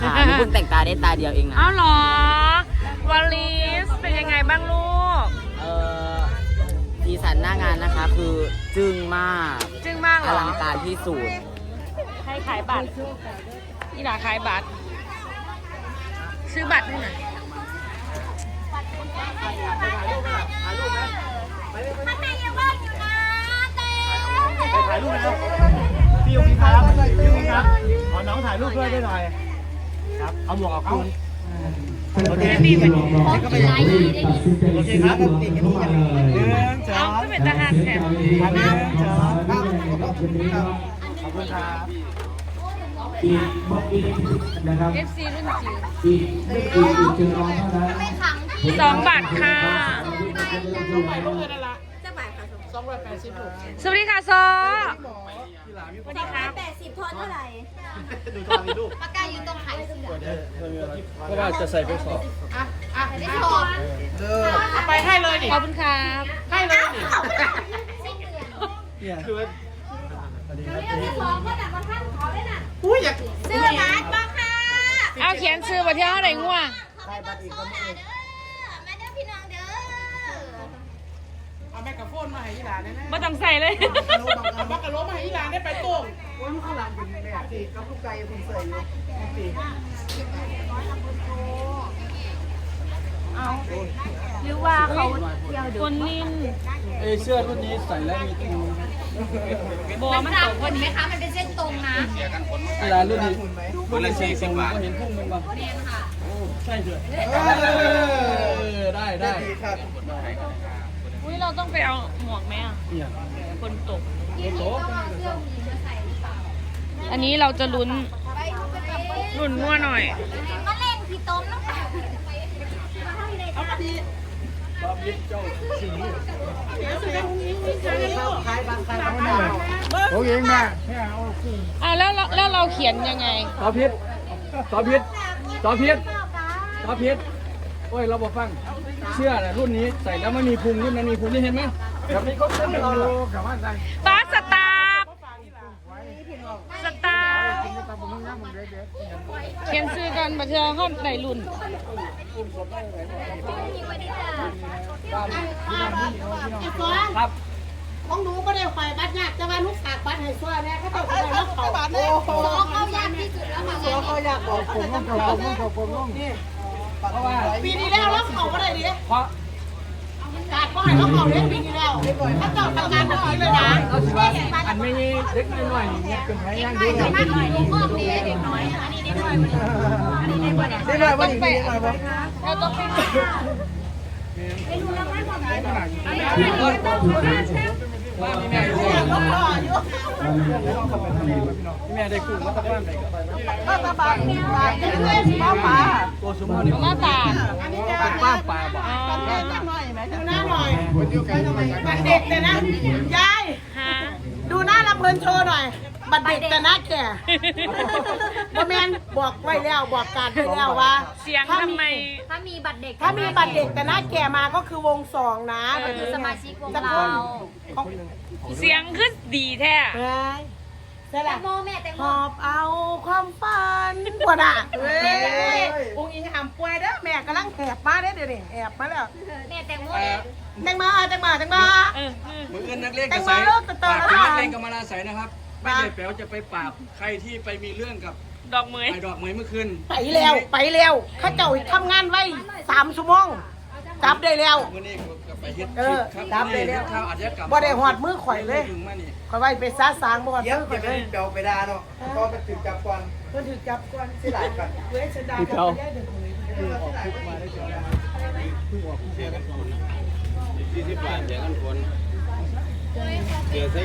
ค่ะนี่เพิ่งแต่งตาได้ตาเดียวเองนะเอาเหรอวาลิสเป็นยังไงบ้างลูก เอ่อสีสันหน้างานนะคะคือจึ้งมากจึงมากอเหรอลังการที่สุดใครขายบัตรนี่หลาขายบัตร ซื้อบัตรให้หน่อยถ่ายรูปแล้วพี่ยงครับพี่ยงครับ ขอน้องถ่ายรูปด้วยได้หน่อย ครับ เอาหมวกออกคุณโอเคดีไหมก็ไปอย่างนี้โอเคครับติดกันนี่อย่างนี้หนึ่งสอเอางก็เป็นทหารแถมหนึ่งสองขอบคุณครับอีกบอกอีกนะครับเอฟซีรุ่นจิ๋วอีกไม่กี่อีกเจอน้องเท่านั้นสองบาทค่ะ สวัสดีค่ะซอสวัสดีครับแปดสิบทอนเท่าไหร่ดูตอนนี้ลูกปากกาอยู่ตรงไข่เสือเพราะว่าจะใส่ไปสอบไม่พอไปให้เลยดิขอบคุณครับให้เลยดิเนี่ยคือไม่พอก็แต่มาท่านเขาได้น่ะอุ้ยอยากเสื้อร้านบ้าค่ะเอาเขียนซื้อมาเที่ยวไหนง่วง เขาไปเบิ่งโซ่หน่ะเด้อมาเด้อพี่น้องเด้อ เอาแมกกาโฟนมาให้ยีหลานได้ไหมมาต้องใส่เลย เอาบักกะโลมาให้ยีหลานได้ไปโต้งว่าลูกข้างหลังเป็นแม่ตีกับลูกไก่คุณใส่อยู่ตีหรือว่าเขาคนนิ่มเอเสื้อรุ่นนี้ใส่แล้วมีทุนบอมันตกคนไหมคะ มันเป็นเส้นตรงนะเวลารุ่นนี้รุ่นละสี่สิบบาทเห็นพุ่งมันบ้างใช่เถอะเออได้ได้ อุ้ยเราต้องไปเอาหมวกไหมอะเนี่ยคนตกโอ้โหอันนี้เราจะลุ้นลุ้นมั่วหน่อยมะเร็งที่ต้มน้ำตาลโอ้ยเองแม่อะแล้วเราแล้วเราเขียนยังไง ต่อพิษต่อพิษต่อพิษต่อพิษ โอ้ยเราบอกฟังเชื่อนะรุ่นนี้ใส่แล้วไม่มีพุงรุ่นนั้นมีพุงนี่เห็นไหมแบบนี้ก็เต็มเราเลยกลับบ้านได้ฟ้าสตาร์สตาร์เขียนซื้อกันมาเทือห้องในรุ่นครับของหนูก็ได้ไฟบัตรยากแต่ว่าลูกสากบัตรให้ซัวเนี่ยก็ต้องได้รับเขาโอ้โหโซ่เข้ายากที่สุดแล้วค่ะซัวเขาอยากบอกผมต้องผมต้องผมผมต้องนี่ เพราะว่าปีนี้แล้วรับเขาก็ได้ดีเพราะการก็ให้รับเขาเล่นปีนี้แล้วถ้าเจ้าทำงานแบบนี้เลยนะเราสิว่าอันไม่งี้เล็กน้อยๆเนี่ยเป็นไงย่างดีเลยมากหน่อยลูกอ้อมดีเด็กน้อยอันนี้ได้น้อยอันนี้ได้น้อยได้เลยว่าดีได้เลยว่าเราต้องไปว่ามีแม่อยู่แม่ได้กุ้งมาตะบ้านไหนกับก็ตะบานปลาเรื่อยๆป้าป่าตัวสมบูรณ์หน้าตาอันนี้จะเป็นป้าป่าบอกอ๋อหน่อยไหมหน้าหน่อยบัตรเด็กเลยนะยายดูหน้าลำเพลินโชว์หน่อย บัตรเด็กแต่น้าแก่บ่แมนบอกไว้แล้วบอกการไว้แล้วว่าเสียงทำไมถ้ามีบัตรเด็ก ถ้ามีบัตรเด็กแต่หน้าแก่มาก็คือวงสองนะเออคือสมาชิกวงเราเสียงคือดีแท้ ใช่แตละงโมแม่แตงหโมอบเอาความฝันกว่าน่ะเฮ้ยองค์อิงหำป่วยเด้อแม่กำลังแอบมาเด้อเดี๋ยวนี้แอบมาแล้วแม่แตงโมแตงมาแตงมาแตงมาเออเออมือเงินนักเลงแตกระงใสมาลูกต่อปราบแล้วนักเลล่ะงกับมาลาใสนะครับไม่ได้แปลว่าจะไปปราบใครที่ไปมีเรื่องกับดอกเหมยไอ้ดอกเหมยเมื่อคืนไปแล้วไปแล้วเข้าเจ้าทำงานไว้สามชั่วโมง จับได้แล้ว มื่อนี้ก็ไปเฮ็ดเออครับจับได้แล้วข้าวอาชญากรรมบ่ได้หอดมือข่อยเลยถึงมานี่ข่อยไว้ไปซาสางบ่หอดเดี๋ยวมือข่อย่าอยไปเลยเดาไปด่าเนาะเพราะมันถึงจับก่อนเพิ่นถือจับก่อนสิได้กันเว้ยฉันด่าคือเขาได้เด้อสี่สิบบาทเสียกันคนเสียใส่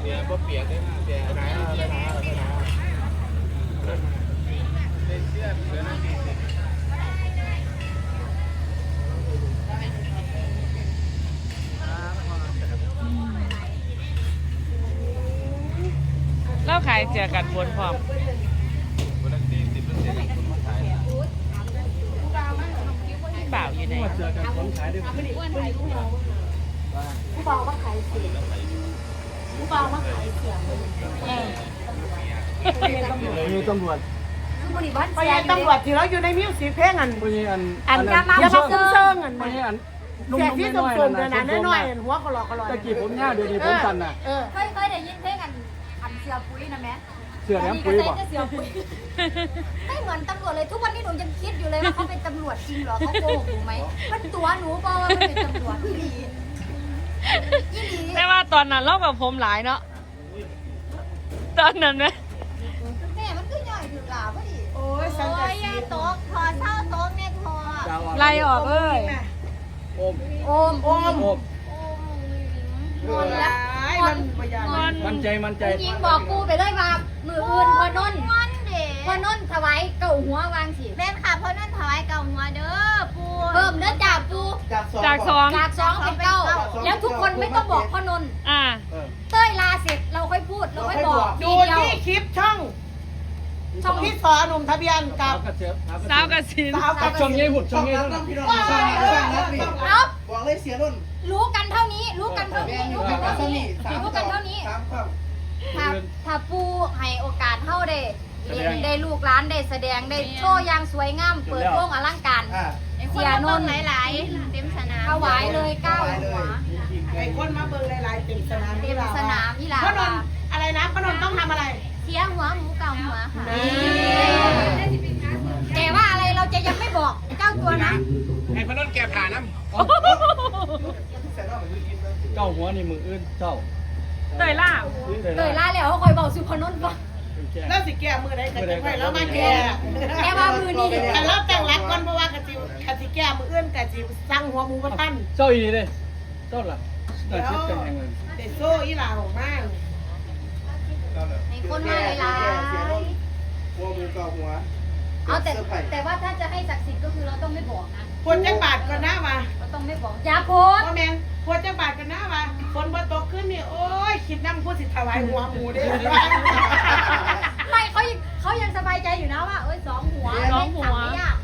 เสียบ่เปียกเลยเสียไหนไปไหนไปไหนแล้วขายเจอกันบนพร้อมคนละสี่สิบเปอร์เซ็นต์ คนมาขายเปล่าอยู่ไหนเจอกันคนขายด้วยผู้บ่าวมาขายเสียงผู้บ่าวมาขายเสียงเออมีตำรวจไปยังตำรวจที่เราอยู่ในมิวสิกเพลงอันพวกนี้อันอันยามาอย่ามาคุ้มเซิงอันพวกนี้อันนุ่แสบมที่ๆสน้อยมๆๆเดี๋ยวนั้นน้อยๆหัวกระหลอกกระหลอกตะกี้ผมย่าเดี๋ยวนี้ผมสั่นน่ะเออเคยเคยได้ยินเพลงกันอันเสือปุ๋ยนะแม่เสื้อแหลมปุ๋ยบ่เสือปุ๋ยไม่เหมือนตำรวจเลยทุกวันนี้หนูยังคิดอยู่เลยว่าเขาเป็นตำรวจจริงเหรอเขาโกหกหนูไหมมันตัวหนูบอกว่ามันเป็นตำรวจอีหลีอีหลีแต่ว่าตอนนั้นเรากับผมหลายเนาะตอนนั้นไหมแม่มันก็ย่อยถือหลาพอดีโอ้ยโอ้สังกัดยอย่าตกทอเศร้าตกแม่ทอดาวไล่ออกเลยโอมโอมโอมโอมงอนละไอ้มันพยา นงอนมั่นใจมั่นใจยิงบอกกูไปเลยว่ามืออื่นพอนนงอนเด็พอนนถวายเก่าหัววางสิแม่ค่ะพอนนถวายเก่าหัวเด้อปูเพิ่มเด้อจ่าปูจากสองจากสองเป็นเก้าแล้วทุกคนไม่ต้องบอกพ่อนนท์อ่า เต้ยลาเสร็จเราค่อยพูดเราค่อยบอกดูทีเดียวที่คลิปช่องช่องที่สอหนุ่มทะเบียนกัสาบวกระเจี๊ยบสาวกสินสาวกักับบช่องนี้หุ่นช่องนี้ต้เท่าองนั้นพี่น้องสร้างสร้างนักนี่เอาบอกเลยเสียรุ่น รู้กันเท่านี้ รู้กันเท่านี้ รู้กันมาเท่าสนี้นิทสามรู้กันเท่านี้สามข้อถ้าถ้าปูให้โอกาสเท่าได้เรียนได้ลูกหลานได้แสดงได้โชว์อย่างสวยงามเปิดวงอลังการอ่าเสียนนท์หลายๆเต็มสนามถวายเลยเก้าหัวไอ้คนมาเบิ่งหลายๆเต็มสนามเต็มสนามยี่หลาพนนท์อะไรนะพนนท์ต้องทำอะไรเสียหัวหมูเก่าหัวค่ะ นันแก่ผ่าน้ำเก้าหัวนี่มืออื่นเจ้าเตยล่าเตยล่าแล้วเขาคอยบอกสุพนนท์ว่าแล้วสิแก้มือใดกันจะไปแล้วมาแก้แค่ว่ามือนี่แต่เราแต่งรักก่อนเพราะว่ากะจิกะจิแก้มืออื่นกะจิสั่งหัวหมูมาท่านเจ้าอีนี่เลยเจ้าล่ะน่าชิดกันแหงเลยเดโซ่อีหลาของมากในคนมาหลายหัวหมูเก่าหัวๆ เอาแต่แต่ว่าถ้าจะให้ศักดิ์สิทธิ์ก็คือเราต้องไม่บอกนะคนจักบาทก็น่าว่าเราต้องไม่บอกอย่าโพสพ่อแม่คนจักบาทก็น่าว่าคนบ่ตกขึ้นนี่โอ้ยคิดน้ำผู้สิถวายหัวหมูเด้ไม่เขายังเขายังสบายใจอยู่นะว่าเอ้ยสองหัวสองหัวเล่นสามไม่ยากเออจัก